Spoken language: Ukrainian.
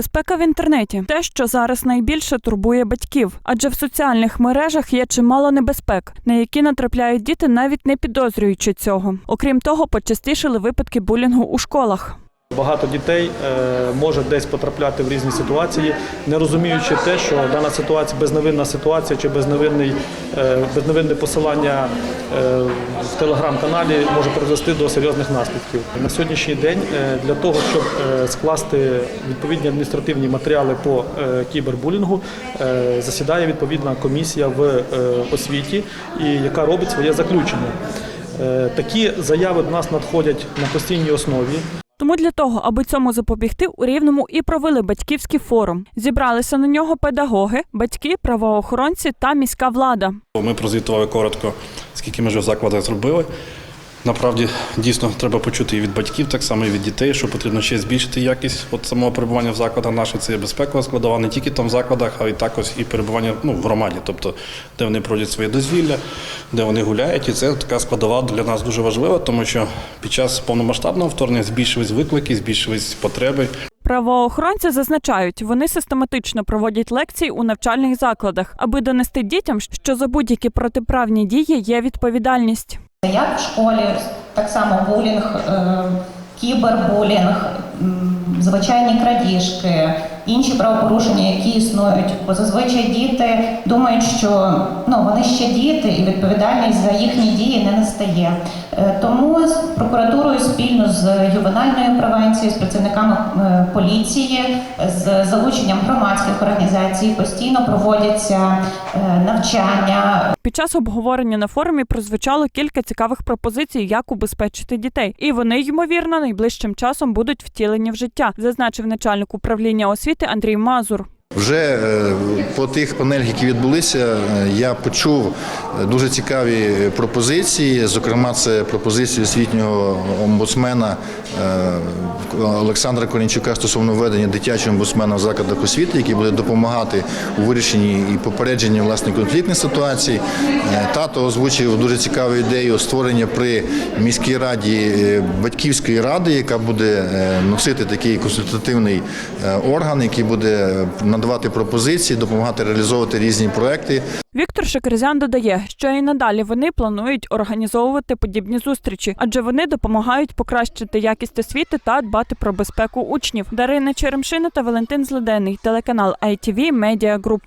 Безпека в інтернеті те, що зараз найбільше турбує батьків, адже в соціальних мережах є чимало небезпек, на які натрапляють діти, навіть не підозрюючи цього. Окрім того, почастішили випадки булінгу у школах. Багато дітей е, може десь потрапляти в різні ситуації, не розуміючи те, що дана ситуація безневинна ситуація чи безневинний, е, безневинне посилання е, в телеграм-каналі може призвести до серйозних наслідків. На сьогоднішній день для того, щоб скласти відповідні адміністративні матеріали по кібербулінгу, засідає відповідна комісія в освіті, яка робить своє заключення. Такі заяви до нас надходять на постійній основі. Тому для того, аби цьому запобігти, у рівному і провели батьківський форум. Зібралися на нього педагоги, батьки, правоохоронці та міська влада. Ми прозвітували коротко, скільки ми вже в закладах зробили. Направді дійсно треба почути і від батьків, так само і від дітей, що потрібно ще збільшити якість от самого перебування в закладах. Наше це є безпекова складова, не тільки там в закладах, а й також і перебування ну, в громаді, тобто де вони проводять своє дозвілля, де вони гуляють. І це така складова для нас дуже важлива, тому що під час повномасштабного вторгнення збільшились виклики, збільшились потреби. Правоохоронці зазначають, вони систематично проводять лекції у навчальних закладах, аби донести дітям, що за будь-які протиправні дії є відповідальність. Як в школі, так само булінг, е, кібербулінг, звичайні крадіжки, інші правопорушення, які існують. Бо зазвичай діти думають, що ну, вони ще діти і відповідальність за їхні дії не настає. Е, Тому з прокуратурою спільно з ювенальною превенцією, з працівниками е, поліції, з залученням громадських організацій постійно проводяться е, навчання, Під час обговорення на форумі прозвучало кілька цікавих пропозицій, як убезпечити дітей, і вони ймовірно найближчим часом будуть втілені в життя, зазначив начальник управління освіти Андрій Мазур. Вже е, по тих панелях, які відбулися, е, я почув е, дуже цікаві пропозиції. Зокрема, це пропозиції освітнього омбудсмена Олександра Корінчука стосовно введення дитячого омбудсмена в закладах освіти, який буде допомагати у вирішенні і попередженні власне конфліктних ситуацій. Тато озвучив дуже цікаву ідею створення при міській раді батьківської ради, яка буде носити такий консультативний орган, який буде надавати пропозиції, допомагати реалізовувати різні проекти. Віктор Шекерзян додає, що і надалі вони планують організовувати подібні зустрічі, адже вони допомагають покращити якість освіти та дбати про безпеку учнів. Дарина Черемшина та Валентин Злиденний, телеканал ITV Media Group.